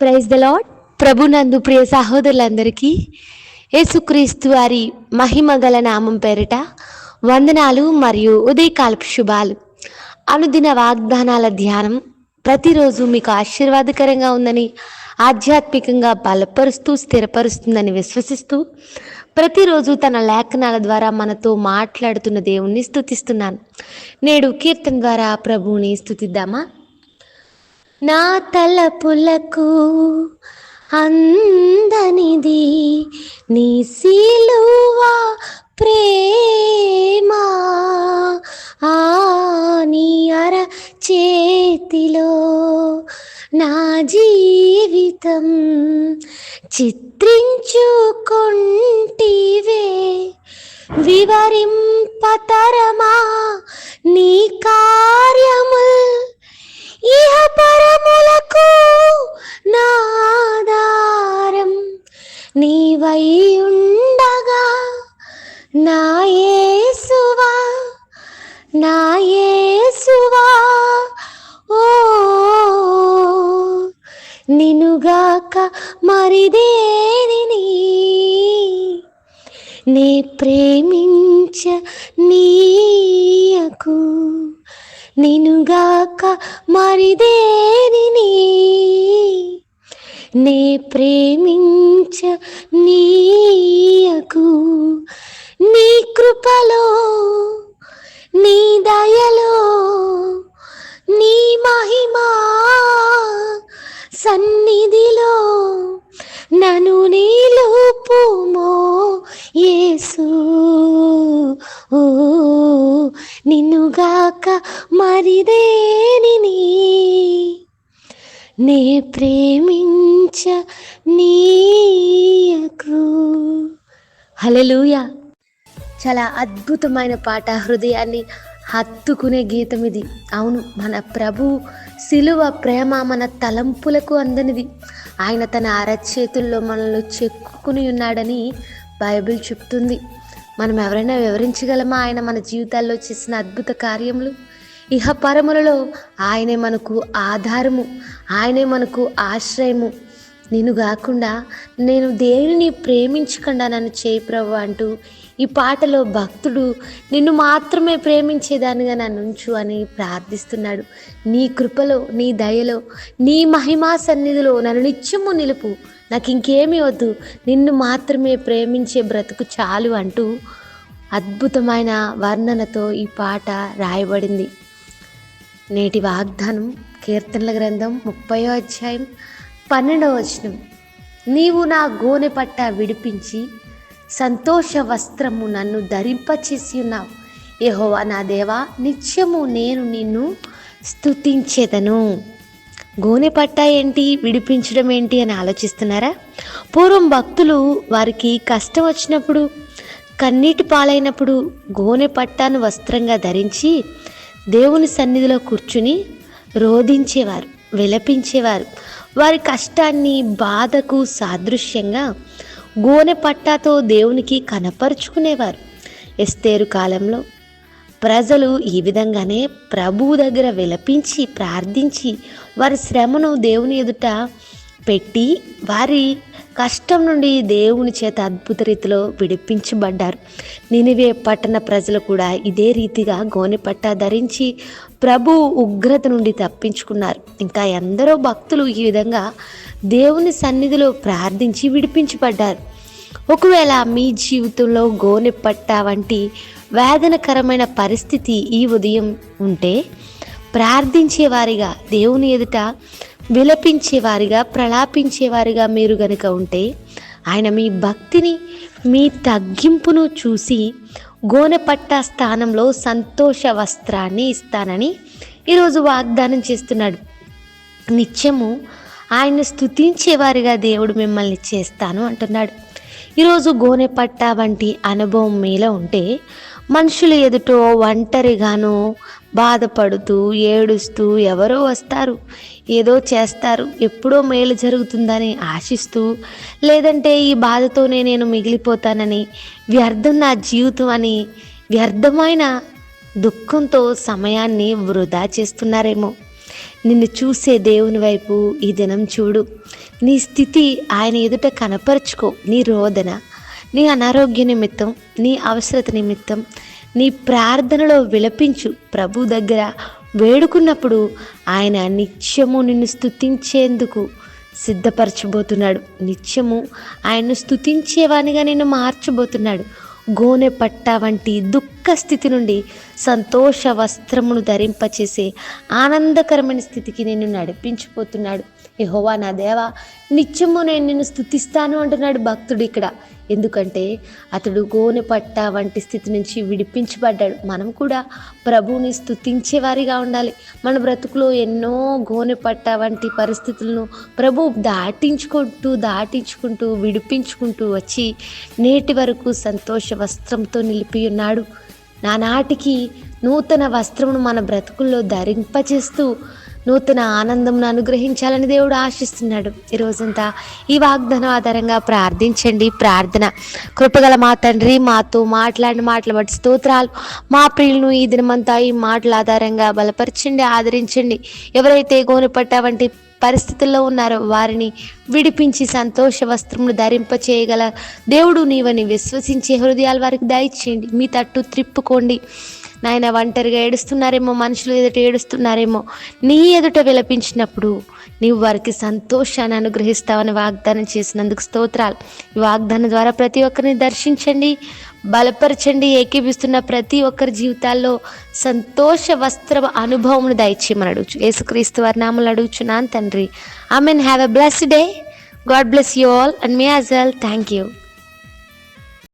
Praise the lord ప్రభునందు ప్రియ సహోదరులందరికీ యేసుక్రీస్తు వారి మహిమ గల నామం పేరిట వందనాలు మరియు ఉదయకాలపు శుభాలు. అనుదిన వాగ్దానాల ధ్యానం ప్రతిరోజు మీకు ఆశీర్వాదకరంగా ఉందని ఆధ్యాత్మికంగా బలపరుస్తూ స్థిరపరుస్తుందని విశ్వసిస్తూ ప్రతిరోజు తన లేఖనాల ద్వారా మనతో మాట్లాడుతున్న దేవుణ్ణి స్థుతిస్తున్నాను నేడు కీర్తన ద్వారా ప్రభువుని స్థుతిద్దామా నా తలపులకు అందనిది నీ సిలువా ప్రేమ. ఆ నీ అర చేతిలో నా జీవితం చిత్రించుకుంటివే. వివరింపతరమా నీ కార్యముల్ ఇహ పరములకు నాదారం నీవై ఉండగా నా యేసువా నా యేసువా ఓ నినుగాక మరిదేని నే ప్రేమించ నీయకు. నినుగాక మరిదేని నే. ప్రేమించ నీయకు. నీ కృపలో నీ దయలో నీ మహిమా సన్ మరిదేని నే. ప్రేమించ నీయకు హలెలుయా చాలా అద్భుతమైన పాట హృదయాన్ని హత్తుకునే గీతం ఇది. అవును మన ప్రభు సిలువ ప్రేమ మన తలంపులకు అందనిది. ఆయన తన అరచేతుల్లో మనల్ని చెక్కుకుని ఉన్నాడని బైబిల్ చెప్తుంది. మనం ఎవరైనా వివరించగలమా ఆయన మన జీవితాల్లో చేసిన అద్భుత కార్యములు? ఇహ పరములలో ఆయనే మనకు ఆధారము ఆయనే మనకు ఆశ్రయము. నేను కాకుండా నేను దేవుని ప్రేమించకుండా నన్ను చేయి ప్రభు అంటూ ఈ పాటలో భక్తుడు నిన్ను మాత్రమే ప్రేమించేదానిగా నన్ను ఉంచు అని ప్రార్థిస్తున్నాడు. నీ కృపలో నీ దయలో నీ మహిమా సన్నిధిలో నన్ను నిత్యము నిలుపు. నాకు ఇంకేమీ వద్దు నిన్ను మాత్రమే ప్రేమించే బ్రతుకు చాలు అంటూ అద్భుతమైన వర్ణనతో ఈ పాట రాయబడింది. నేటి వాగ్దానం కీర్తనల గ్రంథం ముప్పయో అధ్యాయం పన్నెండవ వచనం. నీవు నా గోనె పట్ట విడిపించి సంతోష వస్త్రము నన్ను ధరింపచేసి ఉన్నావు యెహోవా నా దేవా నిత్యము నేను నిన్ను స్థుతించేదను గోనె పట్ట ఏంటి విడిపించడం ఏంటి అని ఆలోచిస్తున్నారా? పూర్వం భక్తులు వారికి కష్టం వచ్చినప్పుడు కన్నీటి పాలైనప్పుడు గోనె పట్టాను వస్త్రంగా ధరించి దేవుని సన్నిధిలో కూర్చుని రోధించేవారు విలపించేవారు. వారి కష్టాన్ని బాధకు సాదృశ్యంగా గోనె పట్టాతో దేవునికి కనపరుచుకునేవారు. ఎస్తేరు కాలంలో ప్రజలు ఈ విధంగానే ప్రభువు దగ్గర విలపించి ప్రార్థించి వారి శ్రమను దేవుని ఎదుట పెట్టి వారి కష్టం నుండి దేవుని చేత అద్భుత రీతిలో విడిపించబడ్డారు. నినివే పట్టణ ప్రజలు కూడా ఇదే రీతిగా గోనెపట్ట ధరించి ప్రభు ఉగ్రత నుండి తప్పించుకున్నారు. ఇంకా ఎందరో భక్తులు ఈ విధంగా దేవుని సన్నిధిలో ప్రార్థించి విడిపించబడ్డారు. ఒకవేళ మీ జీవితంలో గోనెపట్ట వంటి వేదనకరమైన పరిస్థితి ఈ ఉదయం ఉంటే ప్రార్థించేవారిగా దేవుని ఎదుట విలపించేవారిగా ప్రలాపించేవారిగా మీరు గనుక ఉంటే ఆయన మీ భక్తిని మీ తగ్గింపును చూసి గోనెపట్ట స్థానంలో సంతోష వస్త్రాన్ని ఇస్తానని ఈరోజు వాగ్దానం చేస్తున్నాడు. నిత్యము ఆయన స్తుతించేవారిగా దేవుడు మిమ్మల్ని చేస్తాను అంటున్నాడు. ఈరోజు గోనెపట్ట వంటి అనుభవం మీలో ఉంటే మనుషులు ఎదుటో ఒంటరిగానో బాధపడుతూ ఏడుస్తూ ఎవరో వస్తారు. ఏదో చేస్తారు. ఎప్పుడో మేలు జరుగుతుందని ఆశిస్తూ లేదంటే ఈ బాధతోనే నేను మిగిలిపోతానని వ్యర్థం నా జీవితం అని వ్యర్థమైన దుఃఖంతో సమయాన్ని వృధా చేస్తున్నారేమో. నిన్ను చూసే దేవుని వైపు ఈ దినం చూడు. నీ స్థితి ఆయన ఎదుట కనపరుచుకో. నీ రోదన నీ అనారోగ్య నిమిత్తం నీ అవసరత నిమిత్తం నీ ప్రార్థనలో విలపించు ప్రభు దగ్గర వేడుకున్నప్పుడు ఆయన నిత్యము నిన్ను స్థుతించేందుకు సిద్ధపరచబోతున్నాడు. నిత్యము ఆయన్ను స్థుతించేవానిగా నిన్ను మార్చబోతున్నాడు. గోనె పట్ట వంటి దుఃఖ స్థితి నుండి సంతోష వస్త్రమును ధరింపచేసే ఆనందకరమైన స్థితికి నిన్ను నడిపించిపోతున్నాడు యహోవా నా దేవా నిత్యము నేను నిన్ను స్థుతిస్తాను అంటున్నాడు భక్తుడు ఇక్కడ. ఎందుకంటే అతడు గోనె పట్ట వంటి స్థితి నుంచి విడిపించబడ్డాడు. మనం కూడా ప్రభువుని స్థుతించేవారిగా ఉండాలి. మన బ్రతుకులో ఎన్నో గోనె పట్ట వంటి పరిస్థితులను ప్రభు దాటించుకుంటూ దాటించుకుంటూ విడిపించుకుంటూ వచ్చి నేటి వరకు సంతోష వస్త్రంతో నిలిపి ఉన్నాడు. నానాటికి నూతన వస్త్రమును మన బ్రతుకుల్లో ధరింపచేస్తూ నూతన ఆనందంను అనుగ్రహించాలని దేవుడు ఆశిస్తున్నాడు. ఈ రోజంతా ఈ వాగ్దానం ఆధారంగా ప్రార్థించండి ప్రార్థన. కృపగల మా తండ్రి మాతో మాట్లాడిన మాటలు బట్టి స్తోత్రాలు. మా ప్రియులను ఈ దినమంతా ఈ మాటల ఆధారంగా బలపరచండి ఆదరించండి. ఎవరైతే గోనెపట్ట వంటి పరిస్థితుల్లో ఉన్నారో వారిని విడిపించి సంతోష వస్త్రమును ధరింప చేయగల దేవుడు నీవని విశ్వసించే హృదయాలు వారికి దయచేయండి. మీ తట్టు త్రిప్పుకోండి. నాయన ఒంటరిగా ఏడుస్తున్నారేమో మనుషులు ఎదుట ఏడుస్తున్నారేమో. నీ ఎదుట విలపించినప్పుడు నీవు వారికి సంతోషాన్ని అనుగ్రహిస్తావని వాగ్దానం చేసినందుకు స్తోత్రాలు. ఈ వాగ్దానం ద్వారా ప్రతి ఒక్కరిని దర్శించండి బలపరచండి ఏకీపిస్తున్న ప్రతి ఒక్కరి జీవితాల్లో సంతోష వస్త్ర అనుభవమును దయచేయమని అడుగుచు. యేసుక్రీస్తు వారి నామలు అడుగుచున్నాను తండ్రి. I mean have a blessed day God bless you all and me as well thank you